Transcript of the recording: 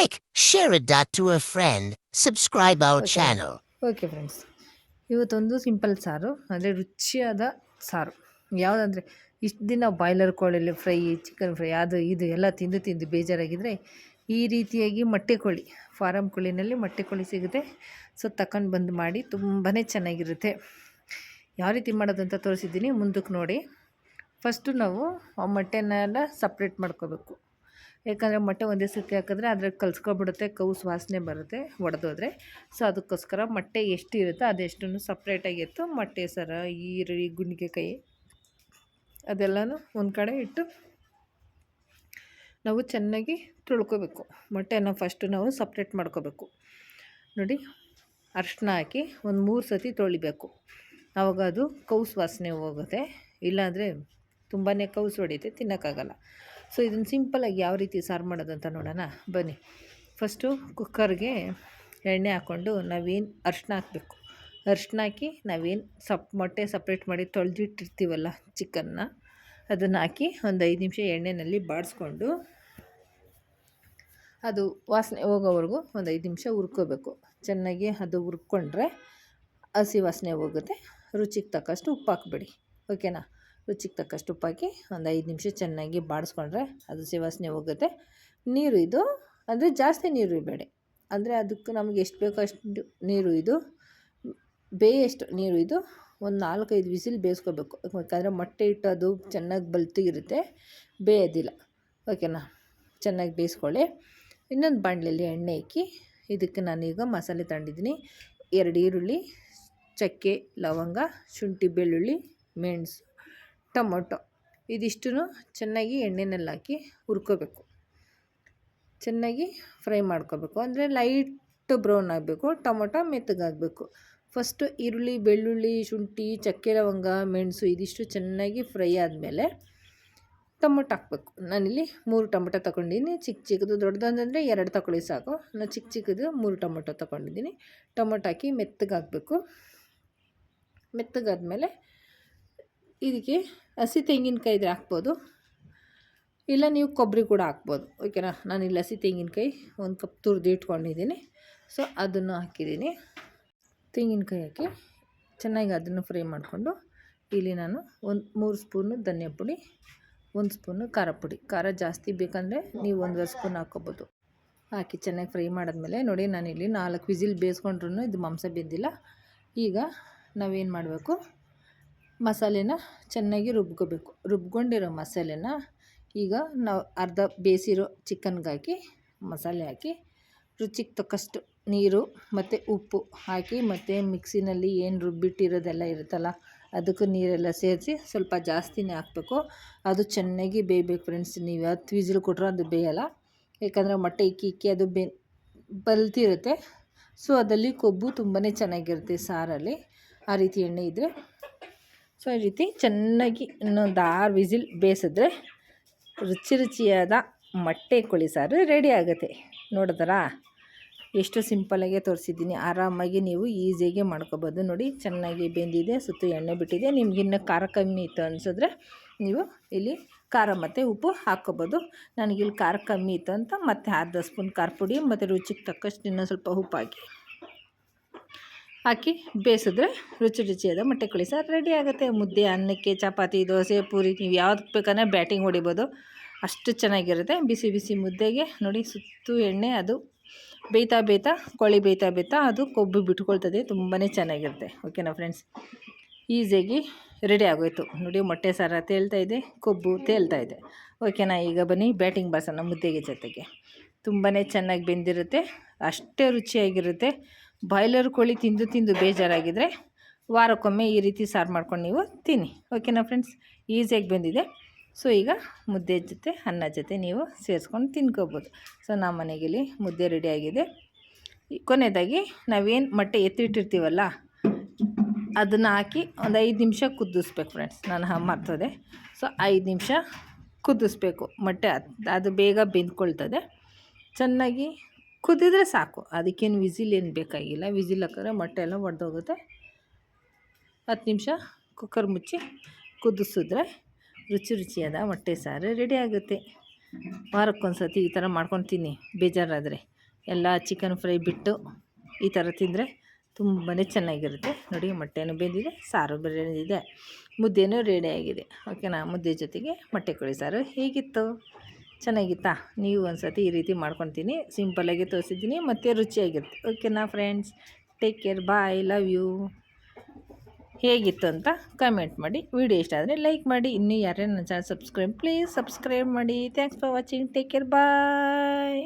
Like, share it that to a friend, subscribe our Okay. channel. Okay friends ಇವತ್ತೊಂದು simple ಸಾರು ಅಂದರೆ ರುಚಿಯಾದ ಸಾರು. ಯಾವುದಂದರೆ ಇಷ್ಟು ದಿನ ಬಾಯ್ಲರ್ ಕೋಳಿಲಿ ಫ್ರೈ ಚಿಕನ್ ಫ್ರೈ ಅದು ಇದು ಎಲ್ಲ ತಿಂದು ತಿಂದು ಬೇಜಾರಾಗಿದ್ದರೆ ಈ ರೀತಿಯಾಗಿ ಮೊಟ್ಟೆ ಕೋಳಿ ಫಾರಮ್ ಕೋಳಿನಲ್ಲಿ ಮೊಟ್ಟೆ ಕೋಳಿ ಸಿಗುತ್ತೆ. ಸೊ ತಕೊಂಡು ಬಂದು ಮಾಡಿ ತುಂಬಾ ಚೆನ್ನಾಗಿರುತ್ತೆ. ಯಾವ ರೀತಿ ಮಾಡೋದಂತ ತೋರಿಸಿದ್ದೀನಿ ಮುಂದಕ್ಕೆ ನೋಡಿ. ಫಸ್ಟು ನಾವು ಆ ಮೊಟ್ಟೆನೆಲ್ಲ ಸಪ್ರೇಟ್ ಮಾಡ್ಕೋಬೇಕು. ಯಾಕಂದರೆ ಮೊಟ್ಟೆ ಒಂದೇ ಸತಿ ಹಾಕಿದ್ರೆ ಅದ್ರಾಗ ಕಲ್ಸ್ಕೊಬಿಡುತ್ತೆ ಕೌಸ್ ವಾಸನೆ ಬರುತ್ತೆ ಒಡೆದೋದ್ರೆ. ಸೊ ಅದಕ್ಕೋಸ್ಕರ ಮೊಟ್ಟೆ ಎಷ್ಟು ಇರುತ್ತೋ ಅದೆಷ್ಟನ್ನು ಸಪ್ರೇಟಾಗಿ ಎತ್ತು ಮೊಟ್ಟೆ ಸರ, ಈರುಳ್ಳಿ ಗುಣಿಗೆಕಾಯಿ ಅದೆಲ್ಲನೂ ಒಂದು ಕಡೆ ಇಟ್ಟು ನಾವು ಚೆನ್ನಾಗಿ ತೊಳ್ಕೊಬೇಕು. ಮೊಟ್ಟೆನ ಫಸ್ಟು ನಾವು ಸಪ್ರೇಟ್ ಮಾಡ್ಕೋಬೇಕು. ನೋಡಿ ಅರ್ಶಿನ ಹಾಕಿ ಒಂದು ಮೂರು ಸತಿ ತೊಳಿಬೇಕು. ಆವಾಗ ಅದು ಕೌಸ್ ವಾಸನೆ ಹೋಗುತ್ತೆ. ಇಲ್ಲಾಂದರೆ ತುಂಬಾ ಕೌಸ್ ಹೊಡಿಯುತ್ತೆ ತಿನ್ನೋಕ್ಕಾಗಲ್ಲ. ಸೊ ಇದನ್ನು ಸಿಂಪಲಾಗಿ ಯಾವ ರೀತಿ ಸಾರು ಮಾಡೋದಂತ ನೋಡೋಣ. ಬನ್ನಿ. ಫಸ್ಟು ಕುಕ್ಕರ್ಗೆ ಎಣ್ಣೆ ಹಾಕ್ಕೊಂಡು ನಾವೇನು ಅರಿಶಿನ ಹಾಕಬೇಕು? ಅರಿಶಿನ ಹಾಕಿ ನಾವೇನು ಸಪ್, ಮೊಟ್ಟೆ ಸಪ್ರೇಟ್ ಮಾಡಿ ತೊಳೆದಿಟ್ಟಿರ್ತೀವಲ್ಲ ಚಿಕನ್ನ ಅದನ್ನು ಹಾಕಿ ಒಂದು ಐದು ನಿಮಿಷ ಎಣ್ಣೆಯಲ್ಲಿ ಬಾಡಿಸ್ಕೊಂಡು ಅದು ವಾಸನೆ, ಹೋಗೋವರೆಗೂ ಒಂದು ಐದು ನಿಮಿಷ ಹುರ್ಕೋಬೇಕು. ಚೆನ್ನಾಗಿ ಅದು ಹುರ್ಕೊಂಡ್ರೆ ಹಸಿ ವಾಸನೆ ಹೋಗುತ್ತೆ. ರುಚಿಗೆ ತಕ್ಕಷ್ಟು ಉಪ್ಪು ಹಾಕ್ಬೇಡಿ. ಓಕೆನಾ ರುಚಿಗೆ ತಕ್ಕಷ್ಟು ಉಪ್ಪಾಕಿ ಒಂದು ಐದು ನಿಮಿಷ ಚೆನ್ನಾಗಿ ಬಾಡಿಸ್ಕೊಂಡ್ರೆ ಅದು ಹಸಿ ಹೋಗುತ್ತೆ. ನೀರು ಇದು, ಅಂದರೆ ಜಾಸ್ತಿ ನೀರು ಇರಬೇಡಿ. ಅಂದರೆ ಅದಕ್ಕೆ ನಮಗೆ ಎಷ್ಟು ಬೇಕೋ ಅಷ್ಟು ನೀರು ಇದು, ಬೇಯಷ್ಟು ನೀರು ಇದು ಒಂದು ನಾಲ್ಕೈದು ವಿಸಿಲ್ ಬೇಯಿಸ್ಕೋಬೇಕು. ಯಾಕಂದರೆ ಮೊಟ್ಟೆ ಇಟ್ಟು ಅದು ಚೆನ್ನಾಗಿ ಬಲ್ತಿರುತ್ತೆ ಬೇಯೋದಿಲ್ಲ. ಓಕೆನಾ? ಚೆನ್ನಾಗಿ ಬೇಯಿಸ್ಕೊಳ್ಳಿ. ಇನ್ನೊಂದು ಬಾಣಲೆಯಲ್ಲಿ ಎಣ್ಣೆ ಇಕ್ಕಿ ಇದಕ್ಕೆ ನಾನೀಗ ಮಸಾಲೆ ತಗೊಂಡಿದ್ದೀನಿ. ಎರಡು ಈರುಳ್ಳಿ, ಚಕ್ಕೆ, ಲವಂಗ, ಶುಂಠಿ, ಬೆಳ್ಳುಳ್ಳಿ, ಮೆಣಸು. ಟೊಮೊಟೊ ಇದಿಷ್ಟು ಚೆನ್ನಾಗಿ ಎಣ್ಣೆನಲ್ಲಿ ಹಾಕಿ ಹುರ್ಕೋಬೇಕು. ಚೆನ್ನಾಗಿ ಫ್ರೈ ಮಾಡ್ಕೋಬೇಕು. ಅಂದರೆ ಲೈಟ್ ಬ್ರೌನ್ ಆಗಬೇಕು, ಟೊಮೊಟೊ ಮೆತ್ತಗಾಗಬೇಕು. ಫಸ್ಟು ಈರುಳ್ಳಿ, ಬೆಳ್ಳುಳ್ಳಿ, ಶುಂಠಿ, ಚಕ್ಕೆ, ಲವಂಗ, ಮೆಣಸು ಇದಿಷ್ಟು ಚೆನ್ನಾಗಿ ಫ್ರೈ ಆದಮೇಲೆ ಟೊಮೊಟೊ ಹಾಕ್ಬೇಕು. ನಾನಿಲ್ಲಿ ಮೂರು ಟೊಮೊಟೊ ತೊಗೊಂಡಿದ್ದೀನಿ. ಚಿಕ್ಕ ಚಿಕ್ಕದು, ದೊಡ್ಡದಂದರೆ ಎರಡು ತಗೊಳ್ಳಿ ಸಾಕು. ನಾನು ಚಿಕ್ಕ ಚಿಕ್ಕದು ಮೂರು ಟೊಮೊಟೊ ತೊಗೊಂಡಿದ್ದೀನಿ. ಟೊಮೊಟೊ ಹಾಕಿ ಮೆತ್ತಗಾಗಬೇಕು. ಮೆತ್ತಗಾದಮೇಲೆ ಮೆತ್ತಗಾದ್ಮೇಲೆ ಇದಕ್ಕೆ ಹಸಿ ತೆಂಗಿನಕಾಯಿ ಇದ್ರೆ ಹಾಕ್ಬೋದು. ಇಲ್ಲ ನೀವು ಕೊಬ್ಬರಿ ಕೂಡ ಹಾಕ್ಬೋದು. ಓಕೆನಾ? ನಾನು ಇಲ್ಲಿ ಹಸಿ ತೆಂಗಿನಕಾಯಿ ಒಂದು ಕಪ್ ತುರಿದು ಇಟ್ಕೊಂಡಿದ್ದೀನಿ. ಸೊ ಅದನ್ನು ಹಾಕಿದ್ದೀನಿ. ತೆಂಗಿನಕಾಯಿ ಹಾಕಿ ಚೆನ್ನಾಗಿ ಅದನ್ನು ಫ್ರೈ ಮಾಡಿಕೊಂಡು ಇಲ್ಲಿ ನಾನು ಒಂದು ಮೂರು ಸ್ಪೂನು ಧನಿಯಾ ಪುಡಿ, ಒಂದು ಸ್ಪೂನು ಖಾರ ಪುಡಿ. ಖಾರ ಜಾಸ್ತಿ ಬೇಕಂದರೆ ನೀವು ಒಂದುವರೆ ಸ್ಪೂನ್ ಹಾಕ್ಕೊಬೋದು. ಹಾಕಿ ಚೆನ್ನಾಗಿ ಫ್ರೈ ಮಾಡಿದ್ಮೇಲೆ ನೋಡಿ, ನಾನಿಲ್ಲಿ ನಾಲ್ಕು ವಿಸಿಲ್ ಬೇಯಿಸ್ಕೊಂಡ್ರೂ ಇದು ಮಾಂಸ ಬೆಂದಿಲ್ಲ. ಈಗ ನಾವೇನು ಮಾಡಬೇಕು? ಮಸಾಲೆನ ಚೆನ್ನಾಗಿ ರುಬ್ಕೋಬೇಕು. ರುಬ್ಕೊಂಡಿರೋ ಮಸಾಲೆನ ಈಗ ನಾವು ಅರ್ಧ ಬೇಯಿಸಿರೋ ಚಿಕನ್ಗೆ ಹಾಕಿ ಮಸಾಲೆ ಹಾಕಿ, ರುಚಿಗೆ ತಕ್ಕಷ್ಟು ನೀರು ಮತ್ತು ಉಪ್ಪು ಹಾಕಿ ಮತ್ತು ಮಿಕ್ಸಿನಲ್ಲಿ ಏನು ರುಬ್ಬಿಟ್ಟಿರೋದೆಲ್ಲ ಇರುತ್ತಲ್ಲ, ಅದಕ್ಕೂ ನೀರೆಲ್ಲ ಸೇರಿಸಿ ಸ್ವಲ್ಪ ಜಾಸ್ತಿನೇ ಹಾಕಬೇಕು. ಅದು ಚೆನ್ನಾಗಿ ಬೇಯಬೇಕು ಫ್ರೆಂಡ್ಸ್. ನೀವು ಹತ್ತು ವಿಜಿಲ್ ಕೊಟ್ಟರು ಅದು ಬೇಯಲ್ಲ. ಯಾಕಂದರೆ ಮೊಟ್ಟೆ ಇಕ್ಕಿ ಇಕ್ಕಿ ಅದು ಬೆ, ಬಲ್ತಿರುತ್ತೆ. ಸೊ, ಅದರಲ್ಲಿ ಕೊಬ್ಬು ತುಂಬಾ ಚೆನ್ನಾಗಿರುತ್ತೆ ಸಾರಲ್ಲಿ. ಆ ರೀತಿ ಎಣ್ಣೆ ಇದ್ದರೆ ಸೊ, ಈ ರೀತಿ ಚೆನ್ನಾಗಿ ಇನ್ನೊಂದು ಆರು ವಿಸಿಲ್ ಬೇಯಿಸಿದ್ರೆ ರುಚಿ ರುಚಿಯಾದ ಮೊಟ್ಟೆ ಕೋಳಿ ಸಾರು ರೆಡಿ ಆಗುತ್ತೆ. ನೋಡಿದ್ರಾ? ಎಷ್ಟು ಸಿಂಪಲಾಗೆ ತೋರಿಸಿದ್ದೀನಿ. ಆರಾಮಾಗಿ ನೀವು ಈಸಿಯಾಗಿ ಮಾಡ್ಕೋಬೋದು. ನೋಡಿ, ಚೆನ್ನಾಗಿ ಬೆಂದಿದೆ, ಸುತ್ತು ಎಣ್ಣೆ ಬಿಟ್ಟಿದೆ. ನಿಮ್ಗೆ ಇನ್ನೂ ಖಾರ ಕಮ್ಮಿ ಇತ್ತು ಅನಿಸಿದ್ರೆ ನೀವು ಇಲ್ಲಿ ಖಾರ ಮತ್ತು ಉಪ್ಪು ಹಾಕ್ಕೊಬೋದು. ನನಗಿಲ್ಲಿ ಖಾರ ಕಮ್ಮಿ ಇತ್ತು ಅಂತ ಮತ್ತು ಅರ್ಧ ಸ್ಪೂನ್ ಖಾರ ಪುಡಿ, ಮತ್ತು ರುಚಿಗೆ ತಕ್ಕಷ್ಟು ಇನ್ನೊಂದು ಸ್ವಲ್ಪ ಉಪ್ಪು ಹಾಕಿ. ಹಾಕಿ ಬೇಯಿಸಿದ್ರೆ ರುಚಿ ರುಚಿಯಾದ ಮೊಟ್ಟೆ ಕೋಳಿ ಸಾರು ರೆಡಿ ಆಗುತ್ತೆ. ಮುದ್ದೆ, ಅನ್ನಕ್ಕೆ, ಚಪಾತಿ, ದೋಸೆ, ಪೂರಿ ನೀವು ಯಾವ್ದು ಬೇಕಾದ್ರೆ ಬ್ಯಾಟಿಂಗ್ ಹೊಡಿಬೋದು. ಅಷ್ಟು ಚೆನ್ನಾಗಿರುತ್ತೆ. ಬಿಸಿ ಬಿಸಿ ಮುದ್ದೆಗೆ ನೋಡಿ ಸುತ್ತು ಎಣ್ಣೆ ಅದು ಬೇಯ್ತಾ ಬೇಯ್ತಾ ಕೋಳಿ ಬೇಯ್ತಾ ಬೇಯ್ತಾ ಅದು ಕೊಬ್ಬು ಬಿಟ್ಕೊಳ್ತದೆ. ತುಂಬಾ ಚೆನ್ನಾಗಿರುತ್ತೆ. ಓಕೆನಾ ಫ್ರೆಂಡ್ಸ್ ಈಸಿಯಾಗಿ ರೆಡಿ ಆಗೋಯ್ತು. ನೋಡಿ ಮೊಟ್ಟೆ ಸಾರ ತೇಳ್ತಾ ಇದೆ, ಕೊಬ್ಬು ತೇಲ್ತಾ ಇದೆ. ಓಕೆನಾ ಈಗ ಬನ್ನಿ ಬ್ಯಾಟಿಂಗ್ ಬಾಸನ ಮುದ್ದೆಗೆ ಜೊತೆಗೆ. ತುಂಬಾ ಚೆನ್ನಾಗಿ ಬೆಂದಿರುತ್ತೆ. ಅಷ್ಟೇ ರುಚಿಯಾಗಿರುತ್ತೆ. ಬಾಯ್ಲರ್ ಕೋಳಿ ತಿಂದು ತಿಂದು ಬೇಜಾರಾಗಿದ್ದರೆ ವಾರಕ್ಕೊಮ್ಮೆ ಈ ರೀತಿ ಸಾರು ಮಾಡ್ಕೊಂಡು ನೀವು ತಿನ್ನಿ. ಓಕೆನಾ ಫ್ರೆಂಡ್ಸ್ ಈಸಿಯಾಗಿ ಬಂದಿದೆ. ಸೊ ಈಗ ಮುದ್ದೆ ಜೊತೆ, ಅನ್ನ ಜೊತೆ ನೀವು ಸೇರಿಸ್ಕೊಂಡು ತಿನ್ಕೋಬೋದು. ಸೊ ನಮ್ಮ ಮನೆಗಿಲ್ಲಿ ಮುದ್ದೆ ರೆಡಿಯಾಗಿದೆ ಕೊನೆಯದಾಗಿ ನಾವೇನು ಮೊಟ್ಟೆ ಎತ್ತಿಟ್ಟಿರ್ತೀವಲ್ಲ, ಅದನ್ನು ಹಾಕಿ ಒಂದು ಐದು ನಿಮಿಷ ಕುದಿಸ್ಬೇಕು ಫ್ರೆಂಡ್ಸ್ ನಾನು ಮರ್ತದೆ ಸೊ ಐದು ನಿಮಿಷ ಕುದಿಸ್ಬೇಕು ಮೊಟ್ಟೆ. ಅದು ಬೇಗ ಬೆಂದ್ಕೊಳ್ತದೆ. ಚೆನ್ನಾಗಿ ಕುದಿದ್ರೆ ಸಾಕು. ಅದಕ್ಕೇನು ವಿಸಿಲ್ ಏನು ಬೇಕಾಗಿಲ್ಲ. ವಿಸಿಲ್ ಹಾಕಿದ್ರೆ ಮೊಟ್ಟೆ ಎಲ್ಲ ಒಡೆದೋಗುತ್ತೆ. ಹತ್ತು ನಿಮಿಷ ಕುಕ್ಕರ್ ಮುಚ್ಚಿ ಕುದಿಸಿದ್ರೆ ರುಚಿ ರುಚಿಯಾದ ಮೊಟ್ಟೆ ಸಾರು ರೆಡಿ ಆಗುತ್ತೆ. ವಾರಕ್ಕೊಂದ್ಸತಿ ಈ ಥರ ಮಾಡ್ಕೊತೀನಿ. ಬೇಜಾರಾದರೆ ಎಲ್ಲ ಚಿಕನ್ ಫ್ರೈ ಬಿಟ್ಟು ಈ ಥರ ತಿಂದರೆ ತುಂಬಾ ಚೆನ್ನಾಗಿರುತ್ತೆ. ನೋಡಿ ಮೊಟ್ಟೆನೂ ಬೆಂದಿದೆ, ಸಾರು ಬೆಂದಿದೆ, ಮುದ್ದೆನೂ ರೆಡಿಯಾಗಿದೆ ಓಕೆನಾ? ಮುದ್ದೆ ಜೊತೆಗೆ ಮೊಟ್ಟೆ ಕೋಳಿ ಸಾರು ಹೇಗಿತ್ತು? ಚೆನ್ನಾಗಿತ್ತಾ? ನೀವು ಒಂದು ಸತಿ ಈ ರೀತಿ ಮಾಡ್ಕೊತೀನಿ ಸಿಂಪಲಾಗಿ ತೋರಿಸಿದ್ದೀನಿ ಮತ್ತು ರುಚಿಯಾಗಿರುತ್ತೆ. ಓಕೆನಾ friends take care bye love you ಹೇಗಿತ್ತು ಅಂತ ಕಮೆಂಟ್ ಮಾಡಿ. ವಿಡಿಯೋ ಇಷ್ಟ ಆದರೆ ಲೈಕ್ ಮಾಡಿ. ಇನ್ನೂ ಯಾರೇ ನನ್ನ ಚಾನಲ್ ಸಬ್ಸ್ಕ್ರೈಬ್ ಪ್ಲೀಸ್ ಸಬ್ಸ್ಕ್ರೈಬ್ ಮಾಡಿ. Thanks for watching take care bye